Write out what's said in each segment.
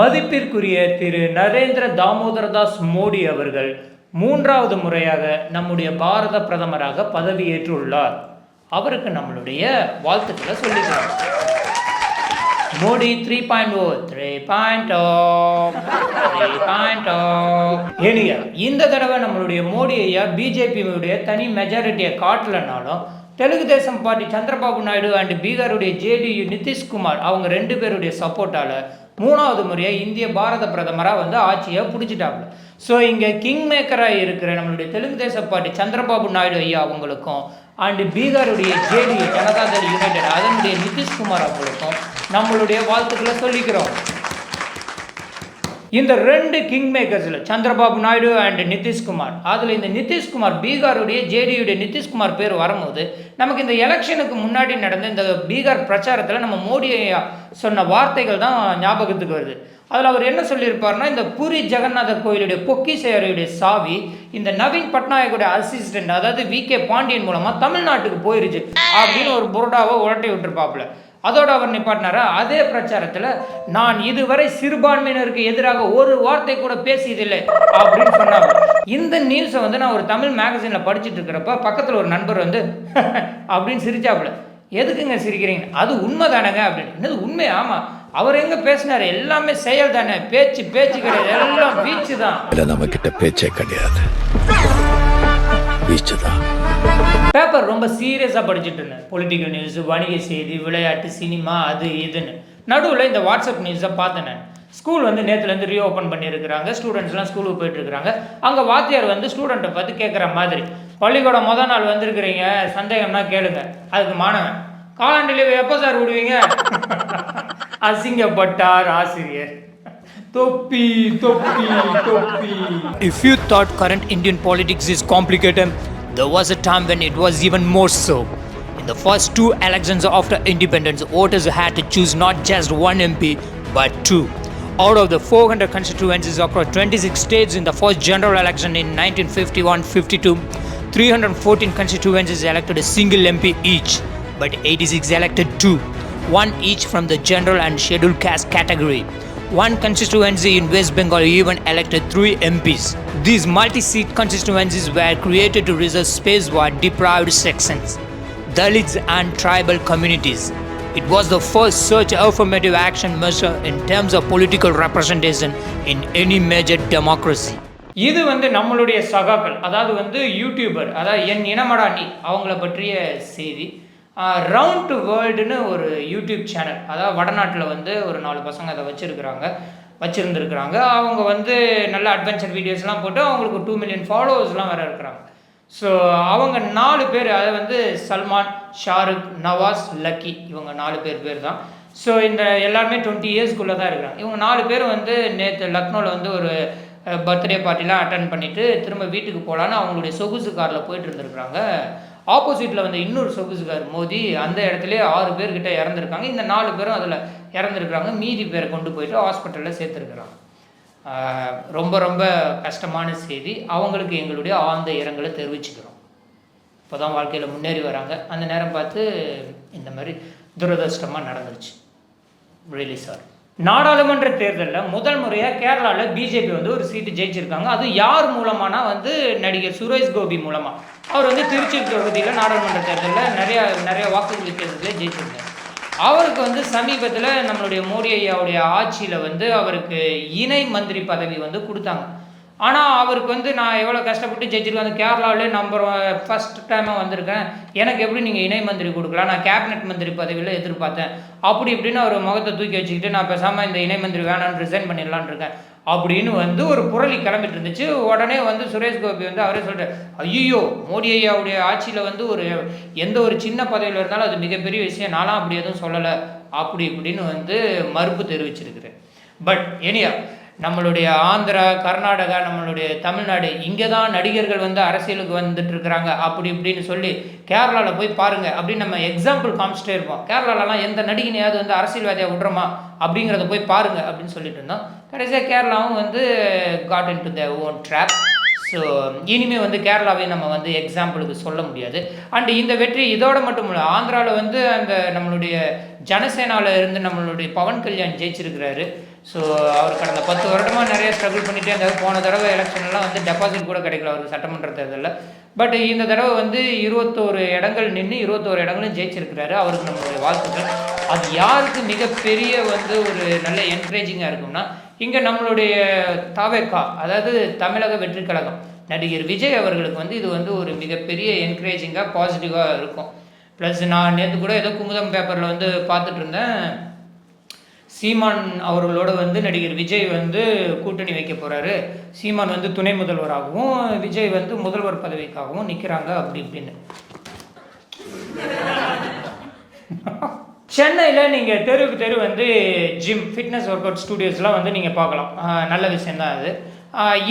மதிப்பிற்குரிய திரு நரேந்திர தாமோதரதாஸ் மோடி அவர்கள் மூன்றாவது முறையாக நம்முடைய பாரத பிரதமராக பதவியேற்றுள்ளார். அவருக்கு நம்மளுடைய வாழ்த்துக்களை சொல்லிக்கிறோம். Modi three point o three point o three point o ஏனியா இந்த தடவை நம்மளுடைய மோடி ஐயா பிஜேபியுடைய தனி மெஜாரிட்டியை காட்டலனாலும் தெலுங்கு தேசம் பார்ட்டி சந்திரபாபு நாயுடு அண்ட் பீகாருடைய ஜேடியு நிதிஷ்குமார் அவங்க ரெண்டு பேருடைய சப்போர்ட்டால் மூணாவது முறையாக இந்திய பாரத பிரதமராக வந்து ஆட்சியை பிடிச்சிட்டாப்புல ஸோ இங்கே கிங் மேக்கராக இருக்கிற நம்மளுடைய தெலுங்கு தேச பார்ட்டி சந்திரபாபு நாயுடு ஐயா அவங்களுக்கும் அண்டு பீகாருடைய ஜேடியு ஜனதாதள் யுனைடெட் அதனுடைய நிதிஷ்குமார் அவங்களுக்கும் நம்மளுடைய வாழ்த்துக்களை சொல்லிக்கிறோம். இந்த ரெண்டு கிங் மேக்கர்ஸில் சந்திரபாபு நாயுடு அண்ட் நிதிஷ்குமார் அதில் இந்த நிதிஷ்குமார் பீகாருடைய ஜேடியுடைய நிதிஷ்குமார் பேர் வரும்போது நமக்கு இந்த எலெக்ஷனுக்கு முன்னாடி நடந்த இந்த பீகார் பிரச்சாரத்தில் நம்ம மோடி சொன்ன வார்த்தைகள் தான் ஞாபகத்துக்கு வருது. அதில் அவர் என்ன சொல்லியிருப்பார்னா இந்த பூரி ஜெகநாதர் கோயிலுடைய பொக்கிசேரையுடைய சாவி இந்த நவீன் பட்நாயக்குடைய அசிஸ்டன்ட் அதாவது வி கே பாண்டியன் மூலமாக தமிழ்நாட்டுக்கு போயிருச்சு அப்படின்னு ஒரு புரோடாவை உரட்டி விட்டுருப்பாப்புல. அதோடு அவர் நிப்பாட்டினாரா? அதே பிரச்சாரத்தில் நான் இதுவரை சிறுபான்மையினருக்கு எதிராக ஒரு வார்த்தை கூட பேசியதில்லை அப்படின்னு சொன்னாங்க இந்த நியூஸை வந்து நான் ஒரு தமிழ் மேகசினில் படிச்சுட்டு இருக்கிறப்ப பக்கத்தில் ஒரு நண்பர் வந்து அப்படின்னு சிரிச்சாப்புல. எதுக்குங்க சிரிக்கிறீங்க? அது உண்மை தானேங்க அப்படின்னு. என்னது உண்மை? ஆமாம் அவர் எங்கே பேசினாரு? எல்லாமே செயல் தானே. பேச்சு பேச்சு கிடையாது. எல்லாம் வீச்சு தான். நம்ம கிட்ட பேச்சே கிடையாது. வீச்சு தான். பேப்பர் ரொம்ப சீரியஸாக படிச்சுட்டு இருந்தேன். பொலிட்டிக்கல் நியூஸ் வணிக செய்தி விளையாட்டு சினிமா அது இதுன்னு. நடுவில் இந்த வாட்ஸ்அப் நியூஸை பார்த்தேன் நான். ஸ்கூல் வந்து நேற்றுலேருந்து ரீஓப்பன் பண்ணியிருக்கிறாங்க. ஸ்டூடெண்ட்ஸ்லாம் ஸ்கூலுக்கு போயிட்டுருக்காங்க அங்கே வாத்தியார் வந்து ஸ்டூடெண்ட்டை பார்த்து கேட்குற மாதிரி பள்ளிக்கூடம் மொதல் நாள் வந்திருக்கிறீங்க. சந்தேகம்னா கேளுங்க. அதுக்கு மாணவன் காலாண்டு லீவு எப்போ சார் விடுவீங்க? அசிங்கப்பட்டார் ஆசிரியர். தொப்பி தொப்பி தொப்பி. If you thought current Indian politics is complicated there was a time when it was even more so. In the first two elections after independence, voters had to choose not just one MP but two. Out of the 400 constituencies across 26 states in the first general election in 1951-52, 314 constituencies elected a single MP each, but 86 elected two, one each from the general and scheduled caste category. One constituency in West Bengal even elected three MPs. These multi seat constituencies were created to reserve space for deprived sections, Dalits, and tribal communities. It was the first such affirmative action measure in terms of political representation in any major democracy. இது வந்து நம்மளுடைய சகாக்கள் அதாவது வந்து YouTuber அதாவது என் இனமடா நீ அவங்கள பற்றிய செய்தி ரவுண்ட் வேர்ல்டுன்னு ஒரு யூடியூப் சேனல் அதாவது வடநாட்டில் வந்து ஒரு நாலு பசங்க அதை வச்சுருக்குறாங்க வச்சுருந்துருக்குறாங்க. அவங்க வந்து நல்ல அட்வென்ச்சர் வீடியோஸ்லாம் போட்டு அவங்களுக்கு டூ மில்லியன் ஃபாலோவர்ஸ்லாம் வேறு இருக்கிறாங்க. ஸோ அவங்க நாலு பேர் அதை வந்து சல்மான் ஷாருக் நவாஸ் லக்கி இவங்க நாலு பேர் பேர் தான். ஸோ இந்த எல்லாருமே டுவெண்ட்டி இயர்ஸ்க்குள்ளே தான் இருக்கிறாங்க. இவங்க நாலு பேர் வந்து நேற்று லக்னோவில் வந்து ஒரு பர்த்டே பார்ட்டிலாம் அட்டன் பண்ணிவிட்டு திரும்ப வீட்டுக்கு போகலான்னு அவங்களுடைய சொகுசு காரில் போயிட்டு இருந்திருக்கிறாங்க. ஆப்போசிட்டில் வந்து இன்னொரு சொகுசுகார் மோதி அந்த இடத்துலயே ஆறு பேர்கிட்ட இறந்துருக்காங்க. இந்த நாலு பேரும் அதில் இறந்துருக்குறாங்க. மீதி பேரை கொண்டு போயிட்டு ஹாஸ்பிட்டலில் சேர்த்துருக்குறாங்க. ரொம்ப ரொம்ப கஷ்டமான செய்தி. அவங்களுக்கு எங்களுடைய ஆழ்ந்த இரங்கலை தெரிவிச்சுக்கிறோம். இப்போ தான் வாழ்க்கையில் முன்னேறி வராங்க. அந்த நேரம் பார்த்து இந்த மாதிரி துரதிருஷ்டமாக நடந்துருச்சு. ரியலி சார் நாடாளுமன்ற தேர்தலில் முதல் முறையாக கேரளாவில் பிஜேபி வந்து ஒரு சீட்டு ஜெயிச்சிருக்காங்க. அது யார் மூலமானா வந்து நடிகர் சுரேஷ் கோபி மூலமாக அவர் வந்து திருச்சி தொகுதியில் நாடாளுமன்ற தேர்தலில் நிறையா நிறைய வாக்கு வித்தியாசத்தில் ஜெயிச்சிருக்காரு அவருக்கு வந்து சமீபத்தில் நம்மளுடைய மோடி ஐயாவுடைய ஆட்சியில் வந்து அவருக்கு இணை மந்திரி பதவி வந்து கொடுத்தாங்க. ஆனால் அவருக்கு வந்து நான் எவ்வளோ கஷ்டப்பட்டு ஜெயிச்சிருக்கேன் அந்த கேரளாவிலே நம்பர் ஃபஸ்ட் டைமாக வந்திருக்கேன். எனக்கு எப்படி நீங்கள் இணை மந்திரி கொடுக்கலாம்? நான் கேபினட் மந்திரி பதவியில் எதிர்பார்த்தேன். அப்படி இப்படின்னு அவர் முகத்தை தூக்கி வச்சுக்கிட்டு நான் பேசாமல் இந்த இணை மந்திரி வேணான்னு ரிசைன் பண்ணிடலான் இருக்கேன். அப்படின்னு வந்து ஒரு புரளி கிளம்பிட்டு இருந்துச்சு. உடனே வந்து சுரேஷ் கோபி வந்து அவரே சொல்கிறார் ஐயோ மோடி ஐயாவுடைய ஆட்சியில் வந்து ஒரு எந்த ஒரு சின்ன பதவியில் இருந்தாலும் அது மிகப்பெரிய விஷயம். நான்லாம் அப்படி எதுவும் சொல்லலை. அப்படி இப்படின்னு வந்து மறுப்பு தெரிவிச்சிருக்கிறேன் பட் எனியா நம்மளுடைய ஆந்திரா கர்நாடகா நம்மளுடைய தமிழ்நாடு இங்கே தான் நடிகர்கள் வந்து அரசியலுக்கு வந்துட்டுருக்குறாங்க. அப்படி இப்படின்னு சொல்லி கேரளாவில் போய் பாருங்க. அப்படின்னு நம்ம எக்ஸாம்பிள் காமிச்சிட்டே இருப்போம். கேரளாலலாம் எந்த நடிகனையாவது வந்து அரசியல்வாதியாக விட்றோமா? அப்படிங்கிறத போய் பாருங்க அப்படின்னு சொல்லிட்டு இருந்தோம். கடைசியாக கேரளாவும் வந்து got into the own drop so இனிமேல் வந்து கேரளாவே நம்ம வந்து எக்ஸாம்பிளுக்கு சொல்ல முடியாது. அண்ட் இந்த வெற்றி இதோட மட்டும் இல்லை ஆந்திராவில் வந்து அந்த நம்மளுடைய ஜனசேனாவில் இருந்து நம்மளுடைய பவன் கல்யாண் ஜெயிச்சிருக்கிறாரு. ஸோ அவர் கடந்த பத்து வருடமாக நிறைய ஸ்ட்ரகிள் பண்ணிகிட்டே இருந்தார். போன தடவை எலெக்ஷன்லாம் வந்து டெபாசிட் கூட கிடைக்கல அவருக்கு சட்டமன்ற தேர்தலில். பட் இந்த தடவை வந்து இருபத்தோரு இடங்கள் நின்று இருபத்தோரு இடங்களும் ஜெயிச்சிருக்கிறாரு. அவருக்கு நம்மளுடைய வாழ்த்துக்கள். அது யாருக்கு மிகப்பெரிய வந்து ஒரு நல்ல என்கரேஜிங்காக இருக்கும்னா இங்கே நம்மளுடைய தாவேக்கா அதாவது தமிழக வெற்றி கழகம் நடிகர் விஜய் அவர்களுக்கு வந்து இது வந்து ஒரு மிகப்பெரிய என்கரேஜிங்காக பாசிட்டிவாக இருக்கும். ப்ளஸ் நான் நேற்று கூட ஏதோ குமுதம் பேப்பரில் வந்து பார்த்துட்டு இருந்தேன். சீமான் அவர்களோட வந்து நடிகர் விஜய் வந்து கூட்டணி வைக்க போகிறாரு சீமான் வந்து துணை முதல்வராகவும் விஜய் வந்து முதல்வர் பதவிக்காகவும் நிற்கிறாங்க அப்படி இப்படின்னு. சென்னையில் நீங்கள் தெருவுக்கு தெரு வந்து ஜிம் ஃபிட்னஸ் ஒர்க் அவுட் ஸ்டூடியோஸ்லாம் வந்து நீங்கள் பார்க்கலாம். நல்ல விஷயந்தான் அது.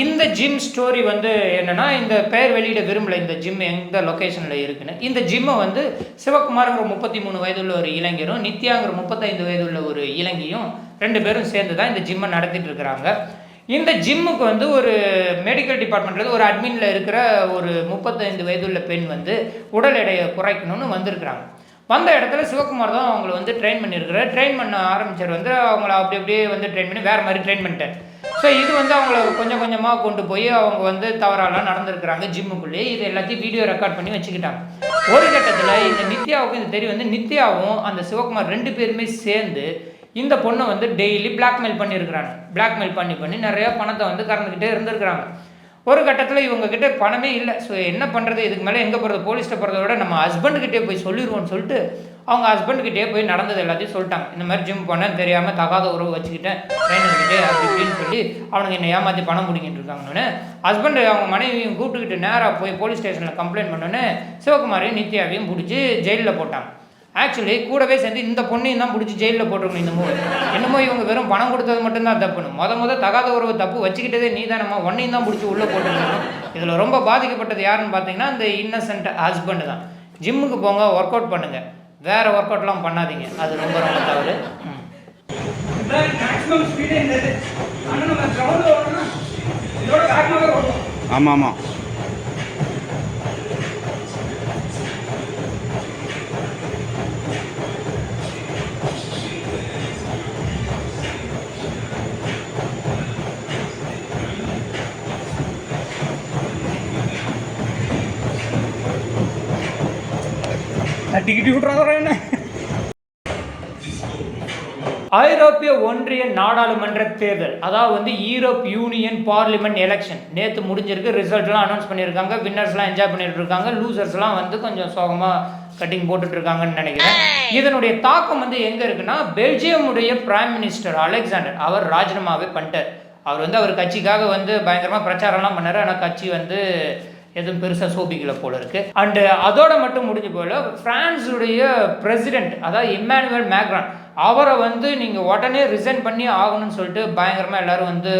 இந்த ஜிம் ஸ்டோரி வந்து என்னென்னா இந்த பெயர் வெளியிட விரும்பலை இந்த ஜிம் எந்த லொக்கேஷனில் இருக்குன்னு. இந்த ஜிம்மை வந்து சிவகுமாருங்கிற முப்பத்தி மூணு வயதுள்ள ஒரு இளைஞரும் நித்யாங்கிற முப்பத்தைந்து வயதுள்ள ஒரு இளைஞியும் ரெண்டு பேரும் சேர்ந்து தான் இந்த ஜிம்மை நடத்திட்டு இருக்கிறாங்க. இந்த ஜிம்முக்கு வந்து ஒரு மெடிக்கல் டிபார்ட்மெண்ட்ல ஒரு அட்மினில் இருக்கிற ஒரு முப்பத்தைந்து வயதுள்ள பெண் வந்து உடல் எடையை குறைக்கணும்னு வந்திருக்கிறாங்க. வந்த இடத்துல சிவகுமார் தான் அவங்கள வந்து ட்ரெயின் பண்ணியிருக்கிறார். ட்ரெயின் பண்ண ஆரம்பிச்சர் வந்து அவங்கள அப்படி அப்படியே வந்து ட்ரெயின் பண்ணி வேறு மாதிரி ட்ரெயின் பண்ணிட்டார். ஸோ இது வந்து அவங்கள கொஞ்சம் கொஞ்சமாக கொண்டு போய் அவங்க வந்து தவறாலாம் நடந்திருக்கிறாங்க ஜிம்முக்குள்ளேயே இது எல்லாத்தையும் வீடியோ ரெக்கார்ட் பண்ணி வச்சுக்கிட்டாங்க. ஒரு கட்டத்தில் இந்த நித்யாவுக்கு இது தெரியும் வந்து நித்யாவும் அந்த சிவகுமார் ரெண்டு பேருமே சேர்ந்து இந்த பொண்ணை வந்து டெய்லி பிளாக்மெயில் பண்ணியிருக்கிறாங்க. பிளாக்மெயில் பண்ணி பண்ணி நிறைய பணத்தை வந்து கறந்துக்கிட்டே இருந்திருக்கிறாங்க. ஒரு கட்டத்தில் இவங்கக்கிட்ட பணமே இல்லை. ஸோ என்ன பண்ணுறது இதுக்கு மேலே எங்கே போகிறது போலீஸ்கிட்ட போகிறத விட நம்ம ஹஸ்பண்டுக்கிட்டே போய் சொல்லிடுவோம்னு சொல்லிட்டு அவங்க ஹஸ்பண்டுக்கிட்டே போய் நடந்தது எல்லாத்தையும் சொல்லிட்டாங்க. இந்த மாதிரி ஜிம் போனேன் தெரியாமல் தகாத உறவு வச்சுக்கிட்டேன் ட்ரைனர்கிட்டே அப்படி இப்படின்னு சொல்லி அவனுக்கு என்னை ஏமாற்றி பணம் பிடிங்கிட்டு இருக்காங்கன்னு. ஹஸ்பண்டு அவங்க மனைவியும் கூப்பிட்டுக்கிட்டு நேராக போய் போலீஸ் ஸ்டேஷனில் கம்ப்ளைண்ட் பண்ணோன்னே சிவகுமாரையும் நித்யாவையும் பிடிச்சி ஜெயிலில் போட்டாங்க. ஆக்சுவலி கூடவே சேர்ந்து இந்த பொண்ணையும் தான் பிடிச்சி ஜெயிலில் போட்டிருக்கணும் இந்த மூவி என்னமோ இவங்க வெறும் பணம் கொடுத்தது மட்டும்தான் தப்புன்னு முத முத தகாத உறவு தப்பு வச்சுக்கிட்டதே நீ தானம்மா ஒன்னையும் தான் பிடிச்சி உள்ளே போட்டுருக்கணும். இதில் ரொம்ப பாதிக்கப்பட்டது யாருன்னு பார்த்தீங்கன்னா இந்த இன்னசென்ட் ஹஸ்பண்ட் தான். ஜிம்முக்கு போங்க ஒர்க் அவுட் பண்ணுங்கள் வேறு ஒர்க் அவுட்லாம் பண்ணாதீங்க. அது ரொம்ப ரொம்ப தவறு. ம். மேக்ஸிமம் ஸ்பீடே இந்த இது ஆனால் நம்ம கிரவுண்டில் ஓடணும்னா இதோட வேகமாக ஓடுவோம் ஆமாம் ஆமாம் தட்டிக்கிட்டு விட்றாதா என்ன ஐரோப்பிய ஒன்றிய நாடாளுமன்ற தேர்தல் அதாவது வந்து யூரோப் யூனியன் பார்லிமெண்ட் எலெக்ஷன் நேற்று முடிஞ்சிருக்கு ரிசல்ட்லாம் அனௌன்ஸ் பண்ணியிருக்காங்க வின்னர்ஸ்லாம் என்ஜாய் பண்ணிட்டு இருக்காங்க லூசர்ஸ்லாம் வந்து கொஞ்சம் சோகமாக கட்டிங் போட்டுட்டு இருக்காங்கன்னு நினைக்கிறேன் இதனுடைய தாக்கம் வந்து எங்கே இருக்குன்னா பெல்ஜியமுடைய பிரைம் மினிஸ்டர் அலெக்சாண்டர் அவர் ராஜினாமாவே பண்ணிட்டார். அவர் வந்து அவர் கட்சிக்காக வந்து பயங்கரமாக பிரச்சாரம்லாம் பண்ணார் ஆனால் கட்சி வந்து எதுவும் பெருசாக சோபிக்கல போல இருக்கு. அண்டு அதோட மட்டும் முடிஞ்சு போல பிரான்ஸுடைய பிரசிடென்ட் அதாவது இம்மானுவேல் மேக்ரான் அவரை வந்து நீங்கள் உடனே ரிசைன் பண்ணி ஆகணும்னு சொல்லிட்டு பயங்கரமாக எல்லாரும் வந்து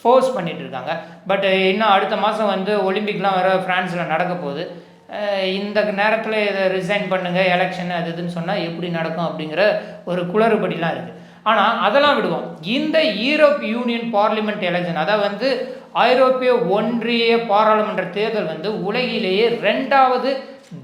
ஃபோர்ஸ் பண்ணிட்டு இருக்காங்க. பட் இன்னும் அடுத்த மாதம் வந்து ஒலிம்பிக்லாம் வர ஃப்ரான்ஸில் நடக்க போகுது. இந்த நேரத்தில் இதை ரிசைன் பண்ணுங்கள் எலெக்ஷன் அது இதுன்னு சொன்னால் எப்படி நடக்கும் அப்படிங்கிற ஒரு குளறுபடிலாம் இருக்குது ஆனால் அதெல்லாம் விடுவோம். இந்த ஈரோப் யூனியன் பார்லிமெண்ட் எலெக்ஷன் அதாவது வந்து ஐரோப்பிய ஒன்றிய பாராளுமன்ற தேர்தல் வந்து உலகிலேயே ரெண்டாவது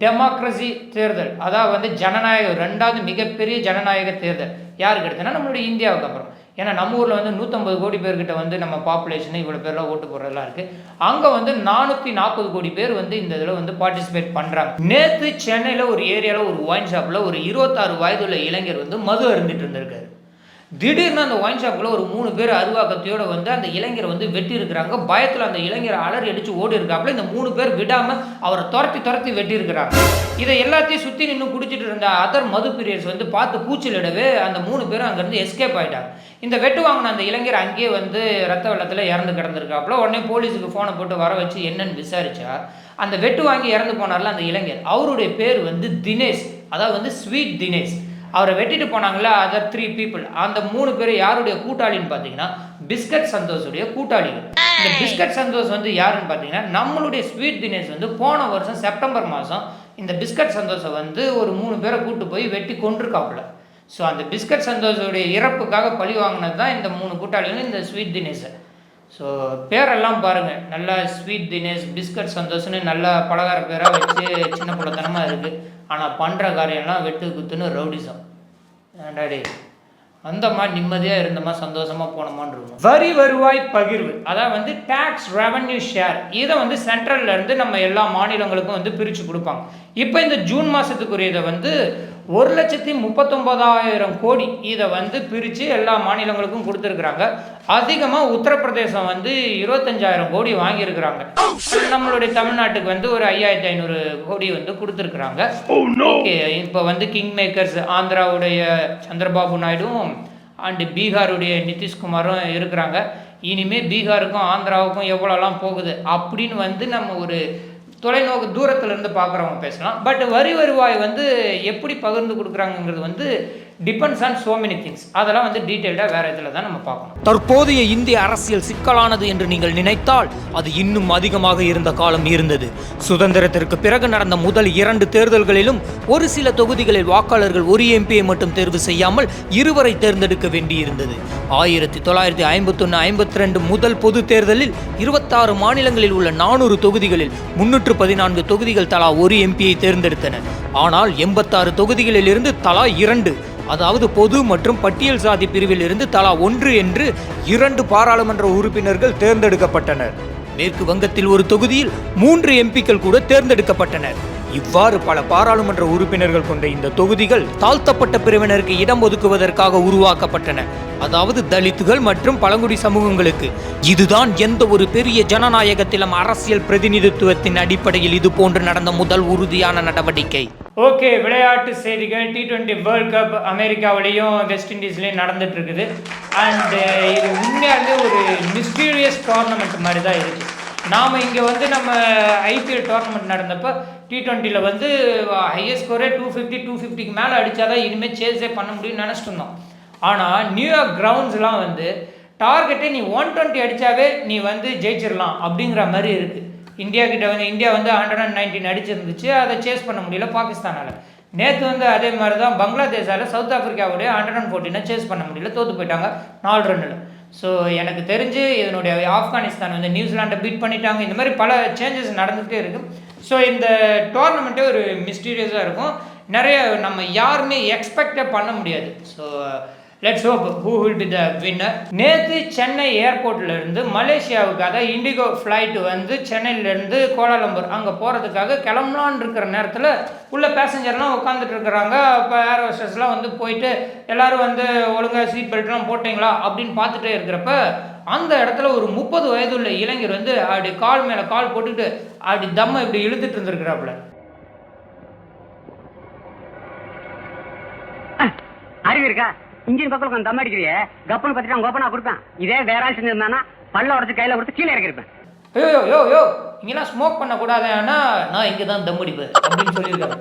டெமோக்ரஸி தேர்தல். அதாவது வந்து ஜனநாயக ரெண்டாவது மிகப்பெரிய ஜனநாயக தேர்தல். யாருக்கு எடுத்தனா நம்மளுடைய இந்தியாவுக்கு அப்புறம். ஏன்னா நம்ம ஊரில் வந்து நூற்றம்பது கோடி பேர்கிட்ட வந்து நம்ம பாப்புலேஷன் இவ்வளோ பேர்லாம் ஓட்டு போடுறதெல்லாம் இருக்குது அங்கே வந்து நானூற்றி நாற்பது கோடி பேர் வந்து இந்த இதில் வந்து பார்ட்டிசிபேட் பண்ணுறாங்க நேற்று சென்னையில் ஒரு ஏரியாவில் ஒரு ஒயின் ஷாப்பில் ஒரு இருபத்தாறு வயதுள்ள இளைஞர் வந்து மது அருந்திட்டு இருந்திருக்காரு. திடீர்னு அந்த ஒயின் ஷாப்பில் ஒரு மூணு பேர் அருவாக்கத்தையோடு வந்து அந்த இளைஞரை வந்து வெட்டி இருக்கிறாங்க பயத்தில் அந்த இளைஞரை அலறி அடித்து ஓடி இருக்காப்புல. இந்த மூணு பேர் விடாமல் அவரை துரத்தி துரத்தி வெட்டி இருக்கிறாங்க இதை எல்லாத்தையும் சுற்றி நின்று குடிச்சிட்டு இருந்த அதர் மது பிரியர்ஸ் வந்து பார்த்து கூச்சலிடவே அந்த மூணு பேரும் அங்கேருந்து எஸ்கேப் ஆகிட்டாங்க இந்த வெட்டு வாங்கின அந்த இளைஞர் அங்கேயே வந்து ரத்த வெள்ளத்தில் இறந்து கிடந்திருக்காப்புல. உடனே போலீஸுக்கு ஃபோனை போட்டு வர வச்சு என்னன்னு விசாரிச்சா அந்த வெட்டு வாங்கி இறந்து போனார்ல அந்த இளைஞர். அவருடைய பேர் வந்து தினேஷ். அதாவது வந்து ஸ்வீட் தினேஷ். அவரை வெட்டிட்டு போனாங்களா அதர் த்ரீ பீப்புள் அந்த மூணு பேர் யாருடைய கூட்டாளின்னு பார்த்தீங்கன்னா பிஸ்கட் சந்தோஷுடைய கூட்டாளிகள். இந்த பிஸ்கட் சந்தோஷ் வந்து யாருன்னு பார்த்தீங்கன்னா நம்மளுடைய ஸ்வீட் தினேஷ் வந்து போன வருஷம் செப்டம்பர் மாதம் இந்த பிஸ்கட் சந்தோஷை வந்து ஒரு மூணு பேரை கூட்டு போய் வெட்டி கொண்டிருக்காப்புல ஸோ அந்த பிஸ்கட் சந்தோஷுடைய இறப்புக்காக பழி வாங்கினது தான் இந்த மூணு கூட்டாளிகளும் இந்த ஸ்வீட் தினேஷை. ஸோ பேரெல்லாம் பாருங்கள் நல்லா ஸ்வீட் தினேஷ் பிஸ்கட் சந்தோஷ்னு நல்ல பலகார பேராக வச்சு சின்ன பிள்ளைத்தனமாக இருக்குது ஆனால் பண்ணுற காரியம்லாம் வெட்டு குத்துன்னு ரவுடிசம் டேய்? அந்த மாதிரி நிம்மதியாக இருந்தோமா சந்தோஷமாக போனோமான்னு இருக்கும். வரி வருவாய் பகிர்வு. அதாவது வந்து டேக்ஸ் ரெவன்யூ ஷேர் இதை வந்து சென்ட்ரல்ல இருந்து நம்ம எல்லா மாநிலங்களுக்கும் வந்து பிரித்து கொடுப்பாங்க. இப்போ இந்த ஜூன் மாதத்துக்குரியதை வந்து ஒரு லட்சத்தி முப்பத்தொன்பதாயிரம் கோடி இதை வந்து பிரித்து எல்லா மாநிலங்களுக்கும் கொடுத்துருக்குறாங்க. அதிகமாக உத்தரப்பிரதேசம் வந்து இருபத்தஞ்சாயிரம் கோடி வாங்கியிருக்கிறாங்க. நம்மளுடைய தமிழ்நாட்டுக்கு வந்து ஒரு ஐயாயிரத்தி ஐநூறு கோடி வந்து கொடுத்துருக்குறாங்க. ஓகே இப்போ வந்து கிங் மேக்கர்ஸ் ஆந்திராவுடைய சந்திரபாபு நாயுடுவும் அண்டு பீகாருடைய நிதிஷ்குமாரும் இருக்கிறாங்க. இனிமே பீகாருக்கும் ஆந்திராவுக்கும் எவ்வளோலாம் போகுது? அப்படின்னு வந்து நம்ம ஒரு தொலைநோக்கு தூரத்துலேருந்து பார்க்குறவங்க பேசலாம். பட் வரி வருவாய் வந்து எப்படி பகிர்ந்து கொடுக்குறாங்கங்கிறது வந்து depends on so many things அதெல்லாம் வந்து டீட்டெயில்டாக வேறு இதில் தான் நம்ம பார்க்கணும். தற்போதைய இந்திய அரசியல் சிக்கலானது என்று நீங்கள் நினைத்தால் அது இன்னும் அதிகமாக இருந்த காலம் இருந்தது. சுதந்திரத்திற்கு பிறகு நடந்த முதல் இரண்டு தேர்தல்களிலும் ஒரு சில தொகுதிகளில் வாக்காளர்கள் ஒரு எம்பியை மட்டும் தேர்வு செய்யாமல் இருவரை தேர்ந்தெடுக்க வேண்டியிருந்தது. ஆயிரத்தி தொள்ளாயிரத்தி ஐம்பத்தொன்று ஐம்பத்தி ரெண்டு முதல் பொது தேர்தலில் இருபத்தாறு மாநிலங்களில் உள்ள நானூறு தொகுதிகளில் முன்னூற்று பதினான்கு தொகுதிகள் தலா ஒரு எம்பியை தேர்ந்தெடுத்தன ஆனால் எண்பத்தாறு தொகுதிகளில் இருந்து தலா இரண்டு அதாவது பொது மற்றும் பட்டியல் சாதி பிரிவில் இருந்து தலா ஒன்று என்று இரண்டு பாராளுமன்ற உறுப்பினர்கள் தேர்ந்தெடுக்கப்பட்டனர். மேற்கு வங்கத்தில் ஒரு தொகுதியில் மூன்று எம்பிக்கள் கூட தேர்ந்தெடுக்கப்பட்டனர். இவ்வாறு பல பாராளுமன்ற உறுப்பினர்கள் கொண்ட இந்த தொகுதிகள் தாழ்த்தப்பட்ட பிரிவினருக்கு இடம் ஒதுக்குவதற்காக உருவாக்கப்பட்டன. அதாவது தலித்துகள் மற்றும் பழங்குடி சமூகங்களுக்கு. இதுதான் எந்த ஒரு பெரிய ஜனநாயகத்திலும் அரசியல் பிரதிநிதித்துவத்தின் அடிப்படையில் இது போன்று நடந்த முதல் உறுதியான நடவடிக்கை. ஓகே விளையாட்டு செய்திகள். டி டுவெண்ட்டி வேர்ல்ட் கப் அமெரிக்காவிலையும் வெஸ்ட் இண்டீஸ்லேயும் நடந்துட்டு இருக்குது அண்ட் uh, இது உண்மையாலே ஒரு மிஸ்டீரியஸ் டோர்னமெண்ட் மாதிரி தான் இருக்குது நாம் இங்கே வந்து நம்ம ஐபிஎல் டோர்னமெண்ட் நடந்தப்போ டி ட்வெண்ட்டியில் வந்து ஹையஸ்ட் ஸ்கோரே டூ ஃபிஃப்டி டூ ஃபிஃப்டிக்கு மேலே அடித்தாதான் இனிமேல் சேஸே பண்ண முடியும்னு நினச்சிட்டு இருந்தோம் ஆனால் நியூயார்க் கிரவுண்ட்ஸ்லாம் வந்து டார்கெட்டே நீ ஒன் டுவெண்ட்டி அடித்தாவே நீ வந்து ஜெயிச்சிடலாம் அப்படிங்கிற மாதிரி இருக்குது இந்தியா கிட்ட வந்து இந்தியா வந்து ஹண்ட்ரட் அண்ட் நைன்டீன் அடிச்சிருந்துச்சு அதை சேஸ் பண்ண முடியல பாகிஸ்தானால். நேற்று வந்து அதே மாதிரி தான் பங்களாதேஷால் சவுத் ஆஃப்ரிக்காவுடைய ஹண்ட்ரட் அண்ட் ஃபோர்டீனை சேஸ் பண்ண முடியல தோற்று போயிட்டாங்க நாலு ரன்னில் ஸோ எனக்கு தெரிஞ்சு இதனுடைய ஆப்கானிஸ்தான் வந்து நியூசிலாண்டை பீட் பண்ணிட்டாங்க. இந்த மாதிரி பல சேஞ்சஸ் நடந்துகிட்டே இருக்குது ஸோ இந்த டோர்னமெண்ட்டே ஒரு மிஸ்டீரியஸாக இருக்கும். நிறைய நம்ம யாருமே எக்ஸ்பெக்டே பண்ண முடியாது. So let's hope who will be the winner நேற்று சென்னை ஏர்போர்ட்லேருந்து மலேசியாவுக்காக இண்டிகோ ஃப்ளைட் வந்து சென்னையிலேருந்து கோலாலம்பூர் அங்கே போகிறதுக்காக கிளம்பலான் இருக்கிற நேரத்தில் உள்ள பேசஞ்சர்லாம் உட்காந்துட்டு இருக்கிறாங்க. இப்போ ஏர் ஹோஸ்டர்ஸ்லாம் வந்து போயிட்டு எல்லாரும் வந்து ஒழுங்காக சீட் பெல்ட்லாம் போட்டிங்களா? அப்படின்னு பார்த்துட்டே இருக்கிறப்ப அந்த இடத்துல ஒரு முப்பது வயதுள்ள இளைஞர் வந்து அப்படி கால் மேலே கால் போட்டுக்கிட்டு அப்படி தம்மை இப்படி இழுத்துட்டு இருந்திருக்கிறாப்புல. அறிவு இருக்கா? இன்ஜின் பக்கம் உட்காந்து தம் அடிக்கிறியே கப்பன் பத்திட்டு அவங்க ஓப்பனா கொடுப்பேன். இதே வேற ஆள் செஞ்சிருந்தானா பல்ல உடச்சு கையில கொடுத்து கீழே இறக்கிருப்பேன் ஐயோ யோ யோ இங்கெல்லாம் ஸ்மோக் பண்ணக்கூடாதுன்னா நான் இங்கே தான் தம் அடிப்பேன் அப்படின்னு சொல்லியிருக்காரு.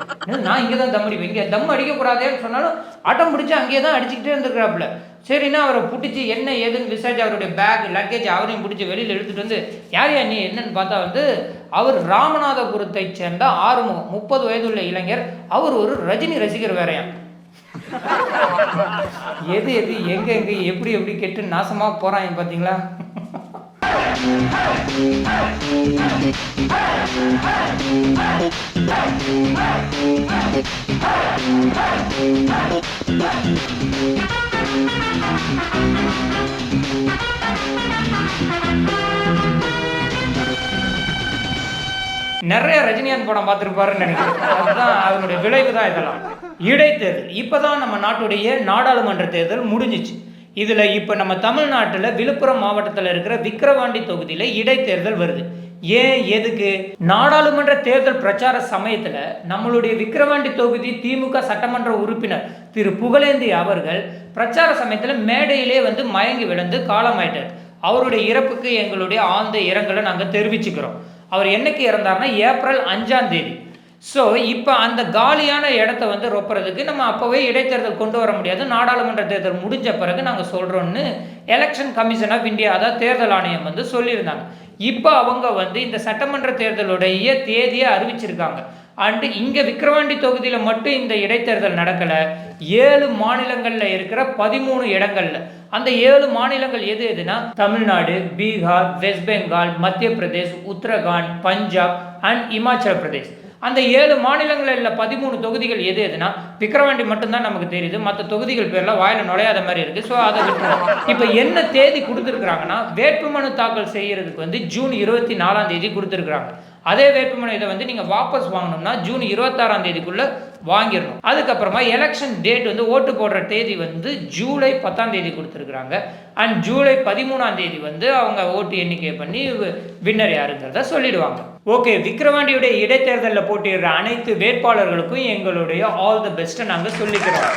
நான் இங்கே தான் தம் அடிப்பேன்? இங்கே தம் அடிக்கக்கூடாதேன்னு சொன்னாலும் அடம் பிடிச்சி அங்கேயே தான் அடிச்சுக்கிட்டே இருந்திருக்கிறாப்புல. சரின்னா அவரை பிடிச்சி என்ன ஏதுன்னு விசாரிச்சு அவருடைய பேக் லக்கேஜ் அவரையும் பிடிச்சி வெளியில் எடுத்துகிட்டு வந்து யார் யா நீ என்னன்னு பார்த்தா வந்து அவர் ராமநாதபுரத்தை சேர்ந்த ஆறுமுகம் முப்பது வயதுள்ள இளைஞர் அவர் ஒரு ரஜினி ரசிகர் வேறையான் எது எது எங்க எங்க எப்படி எப்படி கெட்டு நாசமா போறான் பாத்தீங்களா? நிறைய ரஜினிகாந்த் படம் பார்த்துருப்பாருன்னு நினைக்கிறேன். அதுதான் அதனுடைய விளைவு தான் இதெல்லாம். இடைத்தேர்தல். இப்போதான் நம்ம நாட்டுடைய நாடாளுமன்ற தேர்தல் முடிஞ்சிச்சு. இதில் இப்போ நம்ம தமிழ்நாட்டில் விழுப்புரம் மாவட்டத்தில் இருக்கிற விக்கிரவாண்டி தொகுதியில் இடைத்தேர்தல் வருது. ஏன் எதுக்கு? நாடாளுமன்ற தேர்தல் பிரச்சார சமயத்தில் நம்மளுடைய விக்கிரவாண்டி தொகுதி திமுக சட்டமன்ற உறுப்பினர் திரு புகழேந்தி அவர்கள் பிரச்சார சமயத்தில் மேடையிலே வந்து மயங்கி விழுந்து காலமாயிட்டார். அவருடைய இறப்புக்கு எங்களுடைய ஆழ்ந்த இரங்கலை நாங்கள் தெரிவிச்சுக்கிறோம். அவர் என்னைக்கு இறந்தார்னா ஏப்ரல் அஞ்சாம் தேதி. ஸோ இப்போ அந்த காலியான இடத்த வந்து ரொப்புறதுக்கு நம்ம அப்போவே இடைத்தேர்தல் கொண்டு வர முடியாது. நாடாளுமன்ற தேர்தல் முடிஞ்ச பிறகு நாங்கள் சொல்கிறோன்னு எலெக்ஷன் கமிஷன் ஆஃப் இந்தியா அதாவது தேர்தல் ஆணையம் வந்து சொல்லியிருந்தாங்க. இப்போ அவங்க வந்து இந்த சட்டமன்ற தேர்தலுடைய தேதியை அறிவிச்சிருக்காங்க. அண்டு இங்கே விக்கிரவாண்டி தொகுதியில் மட்டும் இந்த இடைத்தேர்தல் நடக்கலை. ஏழு மாநிலங்களில் இருக்கிற பதிமூணு இடங்களில். அந்த ஏழு மாநிலங்கள் எது எதுனா? தமிழ்நாடு பீகார் வெஸ்ட் பெங்கால் மத்திய பிரதேஷ் உத்தரகாண்ட் பஞ்சாப் அண்ட் இமாச்சல பிரதேஷ் அந்த ஏழு மாநிலங்களில் உள்ள பதிமூணு தொகுதிகள் எது எதுனா விக்கிரவாண்டி மட்டும்தான் நமக்கு தெரியுது. மற்ற தொகுதிகள் பேர்லாம் வாயில் நுழையாத மாதிரி இருக்கு. ஸோ அதை விட்டுருவோம். இப்போ என்ன தேதி கொடுத்துருக்குறாங்கன்னா வேட்புமனு தாக்கல் செய்யறதுக்கு வந்து ஜூன் இருபத்தி நாலாம் தேதி கொடுத்துருக்குறாங்க. அதே வேட்புமனு இதை வந்து நீங்கள் வாபஸ் வாங்கணும்னா ஜூன் இருபத்தாறாம் தேதிக்குள்ள வாங்கிடணும். அதுக்கப்புறமா எலெக்ஷன் டேட் வந்து ஓட்டு போடுற தேதி வந்து ஜூலை பத்தாம் தேதி கொடுத்துருக்குறாங்க. அண்ட் ஜூலை பதிமூணாம் தேதி வந்து அவங்க ஓட்டு எண்ணிக்கை பண்ணி வின்னர் யாருங்கிறத சொல்லிடுவாங்க. ஓகே விக்ரவாண்டியுடைய இடைத்தேர்தலில் போட்டியிடுற அனைத்து வேட்பாளர்களுக்கும் எங்களுடைய ஆல் தி பெஸ்ட்டை நாங்கள் சொல்லிக்கிறோம்.